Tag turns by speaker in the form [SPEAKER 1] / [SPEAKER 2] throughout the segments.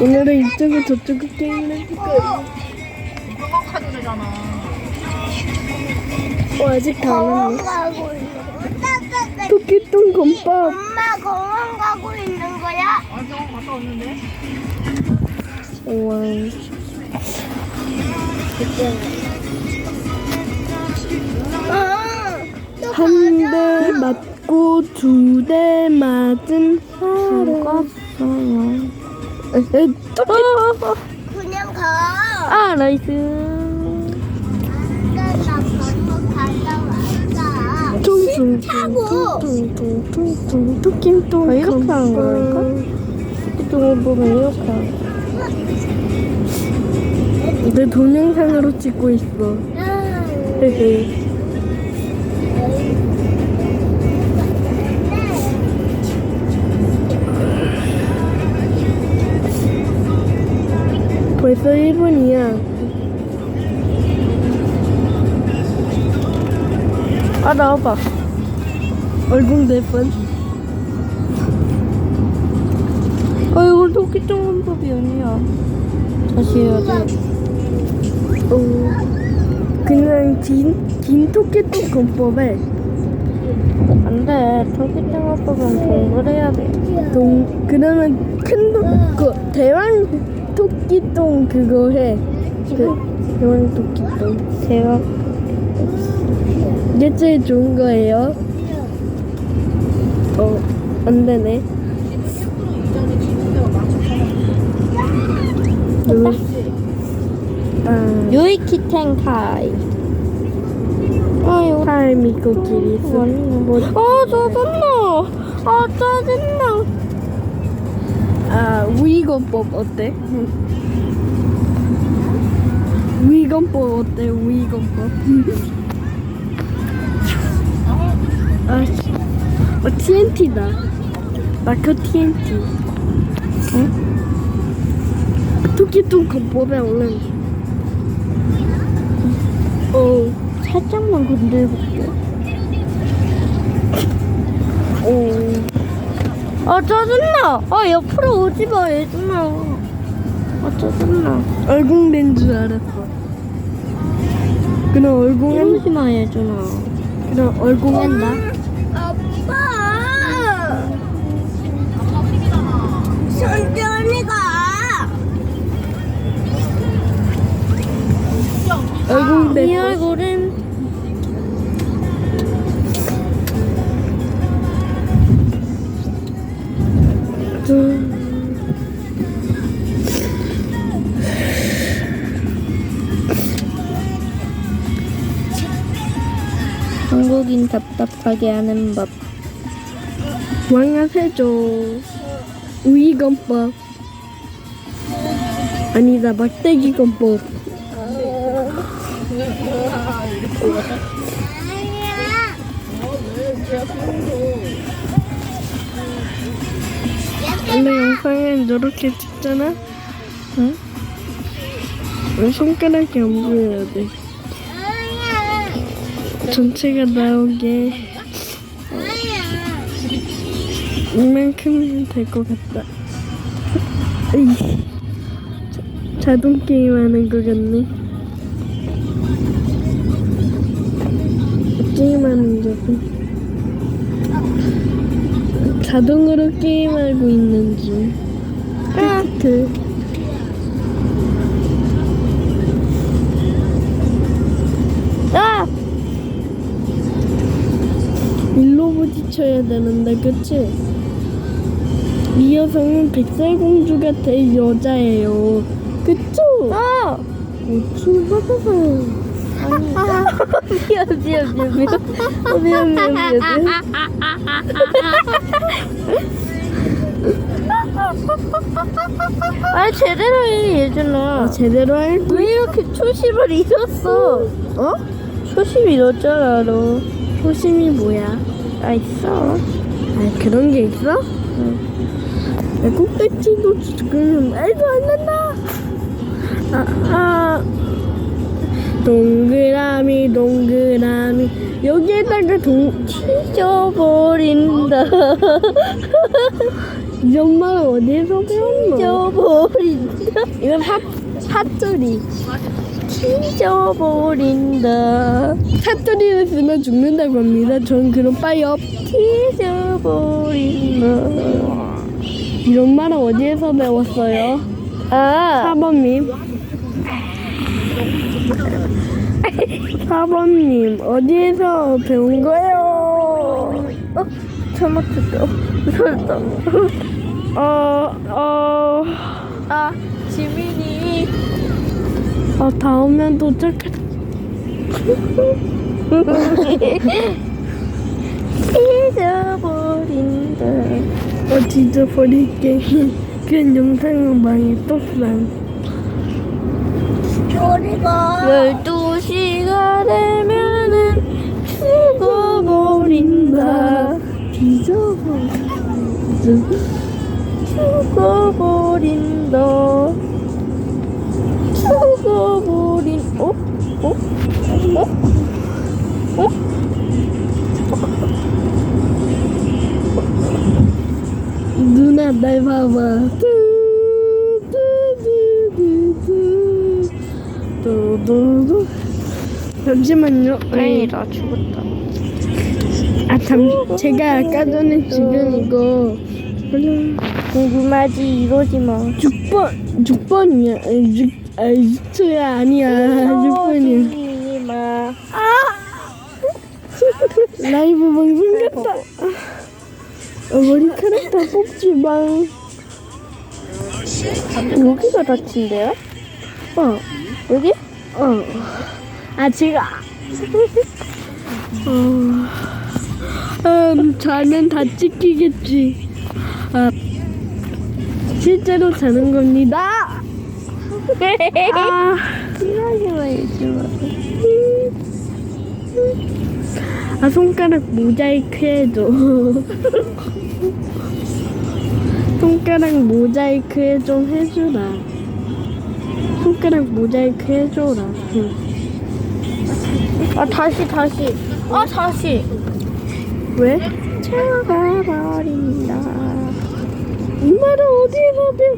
[SPEAKER 1] 오늘은 이쪽에 저쪽에 게임을 해볼 거예요.
[SPEAKER 2] 생각하는 애잖아.
[SPEAKER 1] 어, 아직 다 안 왔네.
[SPEAKER 3] 가고 있는 거야?
[SPEAKER 1] 토끼똥 건밥.
[SPEAKER 3] 엄마 공원 가고 있는 거야?
[SPEAKER 2] 아, 병원 갔다 왔는데?
[SPEAKER 1] 우와.
[SPEAKER 3] 응.
[SPEAKER 1] 한대 맞고 두 대 맞은 사람. 토 끼.
[SPEAKER 3] 그냥 가.
[SPEAKER 1] 아, 나이스.
[SPEAKER 3] 나 밥먹 갔다 왔다.
[SPEAKER 1] 퉁퉁퉁 퉁퉁퉁퉁 토끼똥
[SPEAKER 4] 아, 이렇게 하는 거라니까?
[SPEAKER 1] 토끼똥을 보면 이렇게 하는 거야. 내 동영상으로 찍고 있어.
[SPEAKER 3] 응.
[SPEAKER 1] 헤헤. 벌써 1분이야. 아, 나와봐. 얼굴 네 번. 아, 이거 토끼똥 헌법이 아니야. 다시 해야 돼. 어, 그냥 긴, 긴 토끼똥 건법에
[SPEAKER 4] 안 돼. 토끼 땡어법은 동물해야 돼.
[SPEAKER 1] 동, 그러면 큰 도, 그, 대왕 토끼똥 그거 해. 그, 대왕 토끼똥.
[SPEAKER 4] 제가
[SPEAKER 1] 이게 제일 좋은 거예요. 어, 안 되네. 요, 아,
[SPEAKER 4] 유이키 텐카이. 아유,
[SPEAKER 1] 타이미 코끼리 수.
[SPEAKER 4] 뭐, 아, 짜증나. 아, 짜증나.
[SPEAKER 1] 아, 위건법 어때? 위건법 어때? 위건법. 아, 씨. 어, TNT다. 마커 TNT. 응? 토끼똥 건법에 얼른. 어,
[SPEAKER 4] 살짝만 건들볼 아, 짜증나. 아, 옆으로 오지 마, 얘들아. 아, 짜증나.
[SPEAKER 1] 얼공된 줄 알았어. 그럼 얼공한,
[SPEAKER 4] 이러지 마, 얘들아.
[SPEAKER 1] 그럼 얼공한다.
[SPEAKER 3] 아빠. 천천히 가.
[SPEAKER 1] 얼공된
[SPEAKER 4] 이 얼굴은 한국인 답답하게 하는 법.
[SPEAKER 1] 왕아세조 우이건법 아니다 막대기 건법 원래 영상엔 이렇게 찍잖아 응? 왜 손가락이 안 보여야 돼 전체가 나오게 이만큼은 될것 같다. 자- 자동 게임 하는 것 같네. 게임하는 줄. 자동으로 게임하고 있는 중. 하트. 부딪혀야 되는데, 그치? 이 여성은 백설공주가 될 여자예요. 그쵸?
[SPEAKER 4] 아!
[SPEAKER 1] 어쭈 하다가
[SPEAKER 4] 미안, 미안, 미안, 미안. 어, 미안, 미안, 미안, 미안. 아, 제대로 해, 예준아.
[SPEAKER 1] 아, 제대로 할
[SPEAKER 4] 왜 이렇게 초심을 잃었어?
[SPEAKER 1] 어?
[SPEAKER 4] 초심 잃었잖아, 너.
[SPEAKER 1] 소심이 뭐야?
[SPEAKER 4] 아, 있어.
[SPEAKER 1] 아 그런 게 있어? 응. 꼭대치도 지금 말도 안 난다. 아, 아. 동그라미 동그라미 여기에다가 동
[SPEAKER 4] 찢어버린다.
[SPEAKER 1] 이런 말 어디서 배웠노?
[SPEAKER 4] 찢어버린다.
[SPEAKER 1] 이건 핫 핫소리.
[SPEAKER 4] 찢어버린다.
[SPEAKER 1] 핫소리를 쓰면 죽는다고 합니다. 전 그런 빠이 없.
[SPEAKER 4] 찢어버린다.
[SPEAKER 1] 이런 말은 어디에서 배웠어요?
[SPEAKER 4] 아,
[SPEAKER 1] 사범님. 사범님 어디에서 배운 거예요?
[SPEAKER 4] 어, 잘못했다. 무섭다.
[SPEAKER 1] 어, 어,
[SPEAKER 4] 아, 지민이.
[SPEAKER 1] 어 다음엔 도착해.
[SPEAKER 4] 찢어버린다.
[SPEAKER 1] 어 진짜 버릴게. 그런 영상은 망했어 난.
[SPEAKER 3] 우리가
[SPEAKER 4] 12시가 되면은 죽어버린다.
[SPEAKER 1] 뒤져버린다.
[SPEAKER 4] 죽어버린다.
[SPEAKER 1] 날 봐봐. 뚜뚜뚜. 잠시만요.
[SPEAKER 4] 에이, 나 죽었다.
[SPEAKER 1] 아, 잠, 제가 아까 전에 지금 이거
[SPEAKER 4] 궁금하지, 이러지 마.
[SPEAKER 1] 6번, 6번이야. 6, 아, 6초야. 아니야. 6번이야.
[SPEAKER 4] 이러지 마.
[SPEAKER 1] 라이브 방송 같다. 어, 머리카락 다 뽑지 마.
[SPEAKER 4] 여기가 다친데요?
[SPEAKER 1] 어,
[SPEAKER 4] 여기?
[SPEAKER 1] 어. 아, 제가. 어. 음, 자면 다 찍히겠지. 아, 실제로 자는 겁니다. 아. 아 손가락 모자이크 해줘. 손가락 모자이크 좀 해주라. 손가락 모자이크 해줘라. 응.
[SPEAKER 4] 아, 다시, 다시. 아, 다시.
[SPEAKER 1] 왜? 말은 어디에서 배워?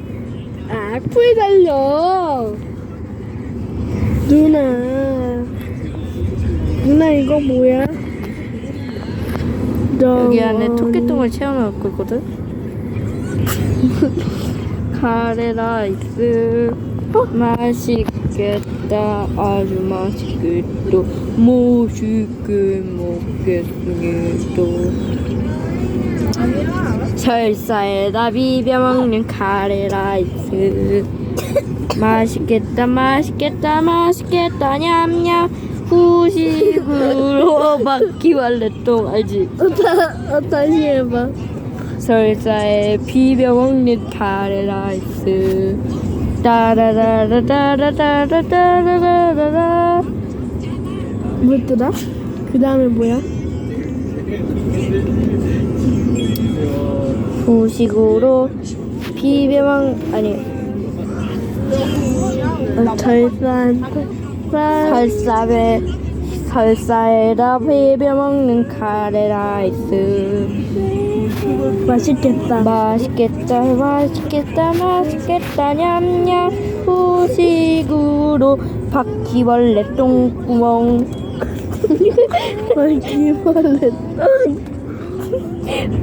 [SPEAKER 1] 아, 악플 달려. 누나. 누나 이거 뭐야?
[SPEAKER 4] 여기 안에. 토끼똥을 채워놓고 있거든? 카레라이스. 맛있겠다. 아주 맛있겠다 맛있게 먹겠습니다. 설사에다 비벼 먹는 카레라이스. 맛있겠다 맛있겠다 맛있겠다. 냠냠. 후식으로 바퀴벌레 똥 알지?
[SPEAKER 1] 어, 다, 어, 다시 해봐.
[SPEAKER 4] 설사에 비벼 먹는 카레라이스 따라라라라라라라라라라
[SPEAKER 1] 뭐였더라? 그 다음에 뭐야?
[SPEAKER 4] 후식으로 비벼 먹 아니
[SPEAKER 1] 어, 절산. 쌀.
[SPEAKER 4] 설사에 설사에다 비벼 먹는 카레라이스
[SPEAKER 1] 맛있겠다.
[SPEAKER 4] 맛있겠다 맛있겠다 맛있겠다. 냠냠. 후식으로 바퀴벌레 똥구멍.
[SPEAKER 1] 바퀴벌레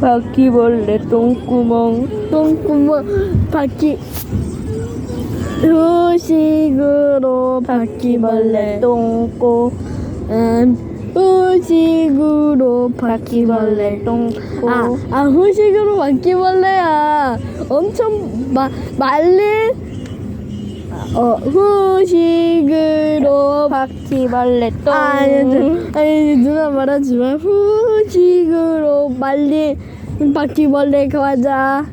[SPEAKER 4] 바퀴벌레 똥구멍.
[SPEAKER 1] 똥구멍. 바퀴. 후식으로
[SPEAKER 4] 바퀴벌레
[SPEAKER 1] 바퀴벌레
[SPEAKER 4] 똥꼬.
[SPEAKER 1] 음, 후식으로
[SPEAKER 4] 바퀴벌레 똥꼬.
[SPEAKER 1] 아, 아 후식으로 바퀴벌레야. 엄청 마, 말린 어 후식으로
[SPEAKER 4] 바퀴벌레 똥.
[SPEAKER 1] 아니, 아니, 아니 누나 말하지 마. 후식으로 말린 바퀴벌레 과자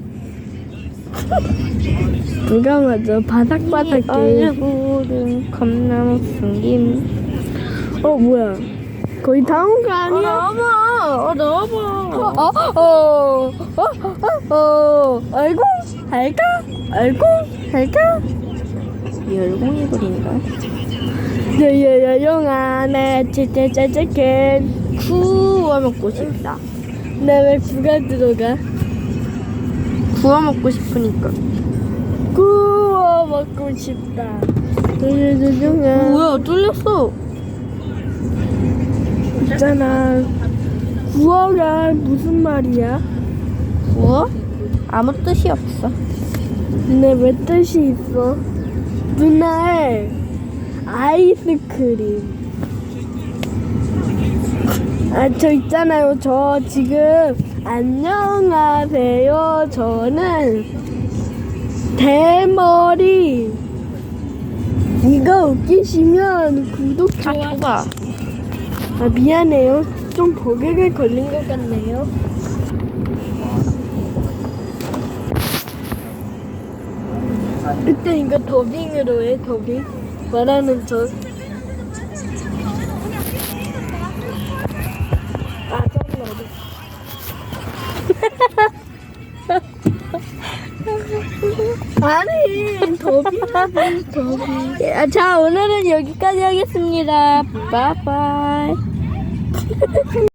[SPEAKER 1] 누가 맞아? 바삭바삭해
[SPEAKER 4] 얼굴은 겁나 못생김.
[SPEAKER 1] 어 뭐야 거의 다 온 거 아니야?
[SPEAKER 4] 나와봐 어 나와봐
[SPEAKER 1] 어, 어, 어, 어, 어, 아이고, 할까? 아이고, 할까?
[SPEAKER 4] 열공이 그린가
[SPEAKER 1] 야야야 영아네 찌찌찌찌킨
[SPEAKER 4] 구워 먹고 싶다
[SPEAKER 1] 내왜 구가 들어가?
[SPEAKER 4] 구워 먹고 싶으니까
[SPEAKER 1] 구워 먹고 싶다. 두두두둥아.
[SPEAKER 4] 뭐야 뚫렸어
[SPEAKER 1] 있잖아. 구워가 무슨 말이야?
[SPEAKER 4] 뭐? 아무 뜻이 없어
[SPEAKER 1] 근데 왜 뜻이 있어? 누나의 아이스크림. 아, 저 있잖아요. 저 지금 안녕하세요. 저는 대머리. 이거 웃기시면 구독
[SPEAKER 4] 다
[SPEAKER 1] 좋아.
[SPEAKER 4] 줘봐
[SPEAKER 1] 아 미안해요. 좀 버그가 걸린 것 같네요. 일단 이거 더빙으로 해 더빙. 말하는 저. 아니 더빙하지 더빙.
[SPEAKER 4] 아, 자 오늘은 여기까지 하겠습니다. 바이바이